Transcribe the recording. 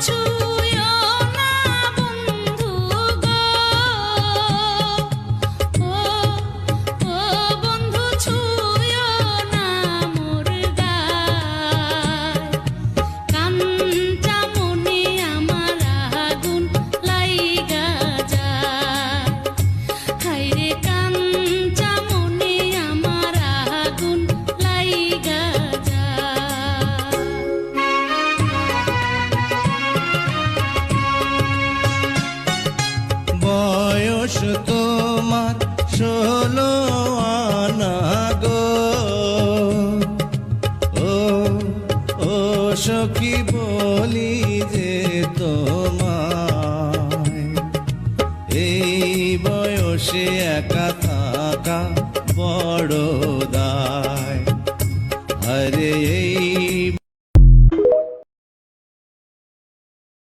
কিছু বয়স তোমার ষোলো আনা গো। ও ও সখী বলি যে তোমায়। এই বয়সে একা থাকা বড় দায়। এই